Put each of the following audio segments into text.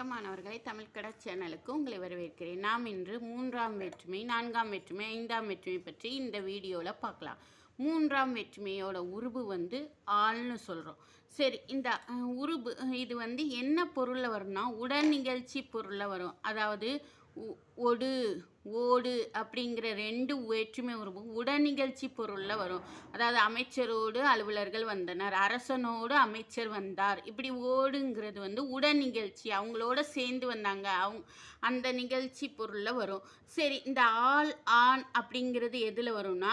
வணக்கம் மாணவர்களை தமிழ் சேனலுக்கு உங்களை வரவேற்கிறேன். நாம் இன்று மூன்றாம் வேற்றுமை நான்காம் வேற்றுமை ஐந்தாம் வேற்றுமை பற்றி இந்த வீடியோவில் பார்க்கலாம். மூன்றாம் வேற்றுமையோட உருபு வந்து ஆள்னு சொல்கிறோம் சரி இந்த உருவு உருபு இது வந்து என்ன பொருளில் வரும்னா உடல் நிகழ்ச்சி பொருளில் வரும். அதாவது ஒடு ஓடு அப்படிங்கிற ரெண்டு வேற்றுமை உருவு உடல் நிகழ்ச்சி பொருளில் வரும். அதாவது அமைச்சரோடு அலுவலர்கள் வந்தனர் அரசனோடு அமைச்சர் வந்தார். இப்படி ஓடுங்கிறது வந்து உடன் நிகழ்ச்சி அவங்களோட சேர்ந்து வந்தாங்க. அவங்க அந்த நிகழ்ச்சி பொருளில் வரும். சரி இந்த ஆள் ஆண் அப்படிங்கிறது எதில் வரும்னா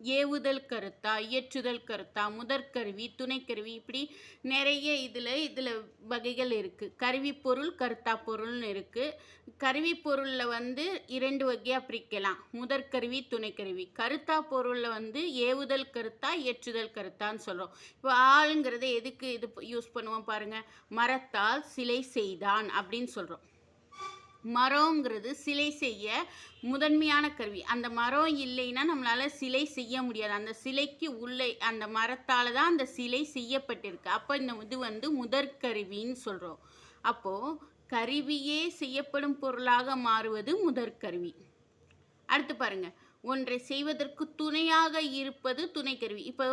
ஏவுதல் கருத்தா இயற்றுதல் கருத்தா முதற்கருவி துணைக்கருவி இப்படி நிறைய இதில் இதில் வகைகள் இருக்குது கருவி பொருள் கருத்தா பொருள்னு இருக்குது கருவி பொருளில் வந்து இரண்டு வகையாக பிரிக்கலாம். முதற்கருவி துணைக்கருவி கருத்தா பொருளில் வந்து ஏவுதல் கருத்தா இயற்றுதல் கருத்தான்னு சொல்கிறோம் இப்போ ஆளுங்கிறத எதுக்கு இது யூஸ் பண்ணுவோம் பாருங்கள் மரத்தால் சிலை செய்தான் அப்படின்னு சொல்கிறோம் மரங்கிறது சிலை செய்ய முதன்மையான கருவி. அந்த மரம் இல்லைன்னா நம்மளால் சிலை செய்ய முடியாது. அந்த சிலைக்கு உள்ளே அந்த மரத்தால் தான் அந்த சிலை செய்யப்பட்டிருக்கு. அப்போ இந்த இது வந்து முதற்கருவின்னு சொல்கிறோம் அப்போது கருவியே செய்யப்படும் பொருளாக மாறுவது முதற்கருவி. அடுத்து பாருங்கள் ஒன்றை செய்வதற்கு துணையாக இருப்பது துணைக்கருவி இப்போ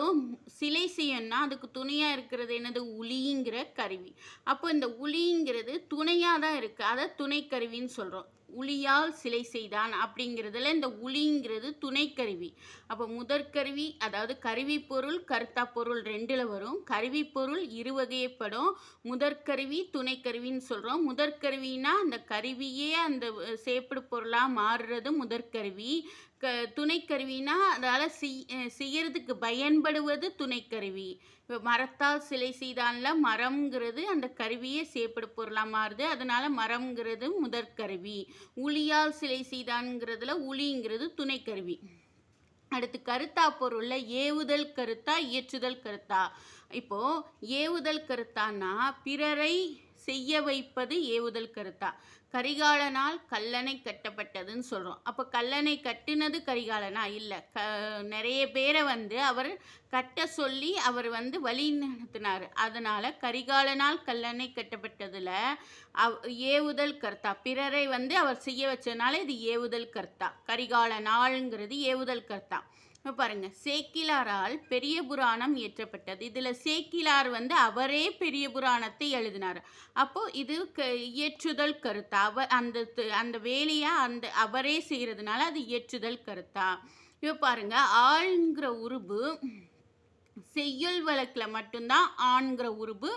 சிலை செய்யணும்னா அதுக்கு துணையாக இருக்கிறது என்னது? உளிங்கிற கருவி. அப்போ இந்த உளிங்கிறது துணையாக தான் இருக்குது அதை துணைக்கருவின்னு சொல்கிறோம் உளியால் சிலை செய்தான் அப்படிங்கிறதுல இந்த உளிங்கிறது துணைக்கருவி அப்போ முதற்கருவி அதாவது கருவி பொருள் கருத்தா பொருள் ரெண்டில் வரும். கருவி பொருள் இரு வகைப்படும் முதற்கருவி துணைக்கருவின்னு சொல்கிறோம் முதற்கருவினா அந்த கருவியே அந்த அஹ், பொருளாக மாறுறது முதற்கருவி க துணைக்கருவினா அதால் செய் செய்யறதுக்கு பயன்படுவது துணைக்கருவி. இப்போ மரத்தால் சிலை செய்தான்ல மரம்ங்கிறது அந்த கருவியே செய்யப்படு பொருளாக மாறுது. அதனால் மரம்ங்கிறது முதற்கருவி. உளியால் சிலை செய்தான்ங்கிறதுல உளிங்கிறது துணைக்கருவி. அடுத்து கருத்தா பொருளில் ஏவுதல் கருத்தா இயற்றுதல் கருத்தா. இப்போது ஏவுதல் கருத்தான்னா பிறரை செய்ய வைப்பது ஏவுதல் கருத்தா? கரிகாலனால் கல்லணை கட்டப்பட்டதுன்னு சொல்கிறோம் அப்போ கல்லணை கட்டினது கரிகாலனா? இல்லை. க நிறைய பேரை வந்து அவர் கட்ட சொல்லி அவர் வந்து வழி நடத்தினார். அதனால் கரிகாலனால் கல்லணை கட்டப்பட்டதில் அவ் ஏவுதல் கர்த்தா? பிறரை வந்து அவர் செய்ய வச்சதுனால இது ஏவுதல் கர்த்தா? கரிகாலனால்ங்கிறது ஏவுதல் கர்த்தா? இப்போ பாருங்க சேக்கிலாரால் பெரிய புராணம் இயற்றப்பட்டது. இதில் சேக்கிலார் வந்து அவரே பெரிய புராணத்தை எழுதினார். அப்போது இது க இயற்றுதல் கருத்தா? அவ அந்த அந்த வேலையை அந்த அவரே செய்கிறதுனால அது இயற்றுதல் கருத்தா? இப்போ பாருங்க ஆள்ங்கிற உருபு செய்யுள் வழக்கில் மட்டும்தான் ஆண்கிற உருபு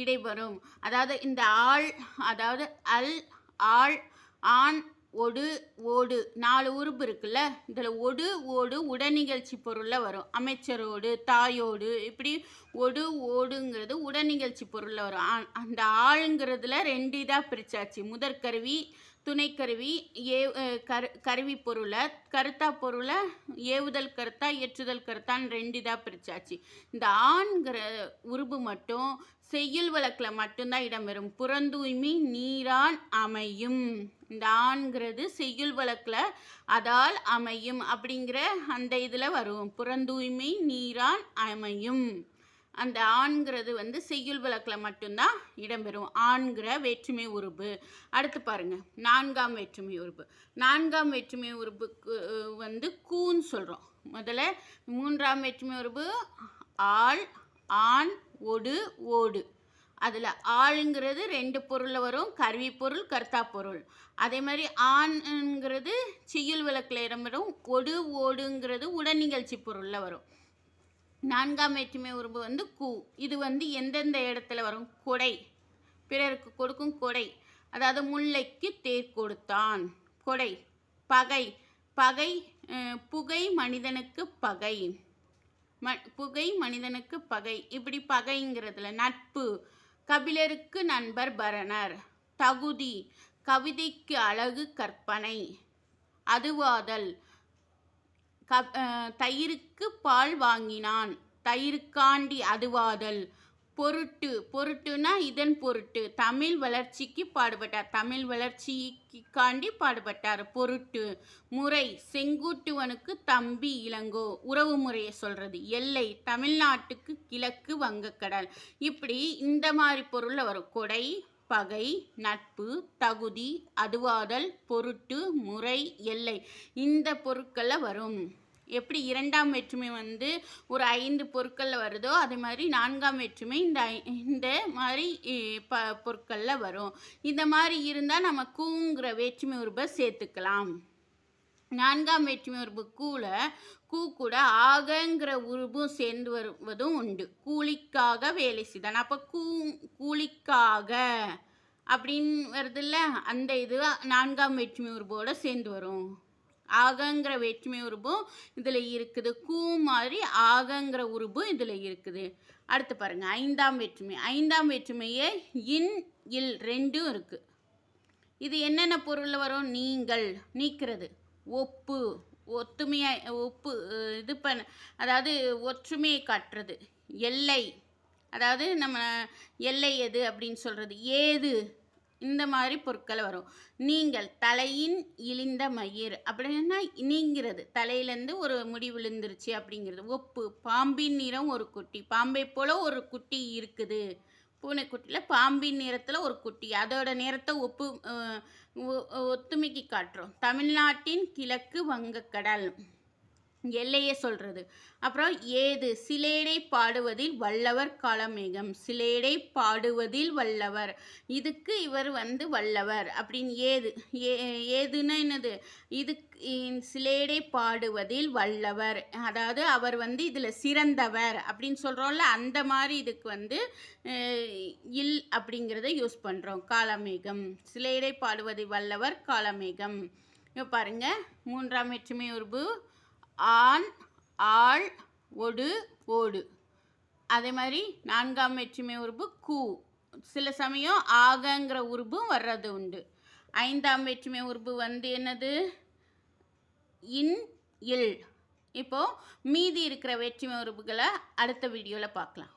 இடைவரும் அதாவது இந்த ஆள் அதாவது அல் ஆள் ஆண் ஒடு ஓடு. நாலு உறுப்பு இருக்குல்ல? இதில் ஒடு ஓடு உடனிகழ்ச்சி பொருளில் வரும். அமைச்சரோடு தாயோடு இப்படி ஒடு ஓடுங்கிறது உடனிகழ்ச்சி பொருளில் வரும். ஆ- அந்த ஆளுங்கிறதுல ரெண்டு இதாக பிரிச்சாச்சு. முதற்கருவி துணைக்கருவி ஏ கரு கருவி பொருளை கருத்தா பொருளை ஏவுதல் கருத்தா ஏற்றுதல் கருத்தான்னு ரெண்டு இதாக பிரிச்சாச்சு. இந்த ஆண்கிற உருபு மட்டும் செய்யுள் வழக்கில் மட்டும்தான் இடம்பெறும். புறந்தூய்மை நீரான் அமையும். இந்த ஆண்கிறது செய்யுள் வழக்கில் அதால் அமையும் அப்படிங்கிற அந்த இதில் வரும். புறந்தூய்மை நீரான் அமையும். அந்த ஆண்கிறது வந்து செய்யுள் வழக்கில் மட்டும்தான் இடம்பெறும். ஆண்கிற வேற்றுமை உறுப்பு. அடுத்து பாருங்கள் நான்காம் வேற்றுமை உறுப்பு. நான்காம் வேற்றுமை உறுப்புக்கு வந்து கூன்னு சொல்கிறோம் முதல்ல மூன்றாம் வேற்றுமை உறுப்பு ஆள் ஆண் ஒடு ஓடு. அதில் ஆளுங்கிறது ரெண்டு பொருளில் வரும் கருவி பொருள் கர்த்தா பொருள். அதே மாதிரி ஆண்ங்கிறது செய்யுள் விளக்கில் இடம்பெறும் ஒடு ஓடுங்கிறது உடனிகழ்ச்சி பொருளில் வரும். நான்காம் வேற்றுமை உருபு வந்து கூ. இது வந்து எந்தெந்த இடத்துல வரும்? கொடை. பிறருக்கு கொடுக்கும் கொடை. அதாவது முல்லைக்கு தேர் கொடுத்தான். கொடை. பகை. பகை புகை மனிதனுக்கு பகை. ம புகை மனிதனுக்கு பகை. இப்படி பகைங்கிறதுல நட்பு கபிலருக்கு நண்பர் பரணர். தகுதி கவிதைக்கு அழகு கற்பனை. அதுவாதல் க தயிருக்கு பால் வாங்கினான். தயிருக்காண்டி அதுவாதல். பொருட்டு பொருட்டுனா இதன் பொருட்டு. தமிழ் வளர்ச்சிக்கு பாடுபட்டார். தமிழ் வளர்ச்சிக்காண்டி பாடுபட்டார். பொருட்டு முறை செங்குட்டுவனுக்கு தம்பி இளங்கோ உறவு முறையை சொல்கிறது எல்லை தமிழ்நாட்டுக்கு கிழக்கு வங்கக்கடல். இப்படி இந்த மாதிரி பொருளில் வரும். கொடை பகை நட்பு தகுதி அதுவாதல் பொருட்டு முறை எல்லை இந்த பொருட்களில் வரும். எப்படி இரண்டாம் வேற்றுமை வந்து ஒரு ஐந்து பொருட்களில் வருதோ அதே மாதிரி நான்காம் வேற்றுமை இந்த இந்த மாதிரி இ- ப பொருட்களில் வரும். இந்த மாதிரி இருந்தால் நம்ம கூங்கிற வேற்றுமை உருபை சேர்த்துக்கலாம். நான்காம் வேற்றுமை உருபு கூல கூ கூட ஆகங்கிற உருபும் சேர்ந்து வருவதும் உண்டு. கூலிக்காக வேலை செய்தான். அப்போ கூ கூலிக்காக அப்படின்னு வருதுல்ல அந்த இது நான்காம் வேற்றுமை உருபோடு சேர்ந்து வரும். ஆகங்கிற வேற்றுமை உருபும் இதில் இருக்குது. கூ மாதிரி ஆகங்கிற உருபும் இதில் இருக்குது. அடுத்து பாருங்கள் ஐந்தாம் வேற்றுமை. ஐந்தாம் வேற்றுமையே இன் இல் ரெண்டும் இருக்குது இது என்னென்ன பொருளில் வரும்? நீங்கள் நீக்கிறது. ஒப்பு ஒத்துமையாக ஒப்பு இது பண்ண அதாவது ஒற்றுமையை காட்டுறது. எல்லை அதாவது நம்ம எல்லை எது அப்படின்னு சொல்கிறது ஏது இந்த மாதிரி பொருட்கள் வரும். நீங்கள் தலையின் இழிந்த மயிர் அப்படின்னா நீங்கிறது. தலையிலேருந்து ஒரு முடி விழுந்துருச்சு அப்படிங்கிறது. ஒப்பு பாம்பின் நிறம் ஒரு குட்டி. பாம்பை போல் ஒரு குட்டி இருக்குது. பூனைக்குட்டியில் பாம்பின் நிறத்தில் ஒரு குட்டி. அதோட நிறத்தை ஒப்பு ஒ- ஒத்துமைக்கு காட்டுறோம். தமிழ்நாட்டின் கிழக்கு வங்கக்கடல். எல்லையே சொல்கிறது அப்புறம் ஏது? சிலேடை பாடுவதில் வல்லவர் காலமேகம். சிலேடை பாடுவதில் வல்லவர். இதுக்கு இவர் வந்து வல்லவர். அப்படின்னு ஏது? ஏ ஏதுன்னா என்னது? இதுக்கு சிலேடை பாடுவதில் வல்லவர். அதாவது அவர் வந்து இதில் சிறந்தவர் அப்படின்னு சொல்கிறோம்ல அந்த மாதிரி இதுக்கு வந்து இல் அப்படிங்கிறத யூஸ் பண்ணுறோம் காலமேகம். சிலேடை பாடுவதில் வல்லவர் காலமேகம். பாருங்கள் மூன்றாம் வெற்றுமை உருபு ஆண் ஆள் ஒடு ஓடு. அதே மாதிரி நான்காம் வேற்றுமை உருபு கூ. சில சமயம் ஆகங்கிற உருபும் வர்றது உண்டு. ஐந்தாம் வேற்றுமை உருபு வந்து என்னது? இன் இல். இப்போது மீதி இருக்கிற வேற்றுமை உறுப்புகளை அடுத்த வீடியோவில் பார்க்கலாம்.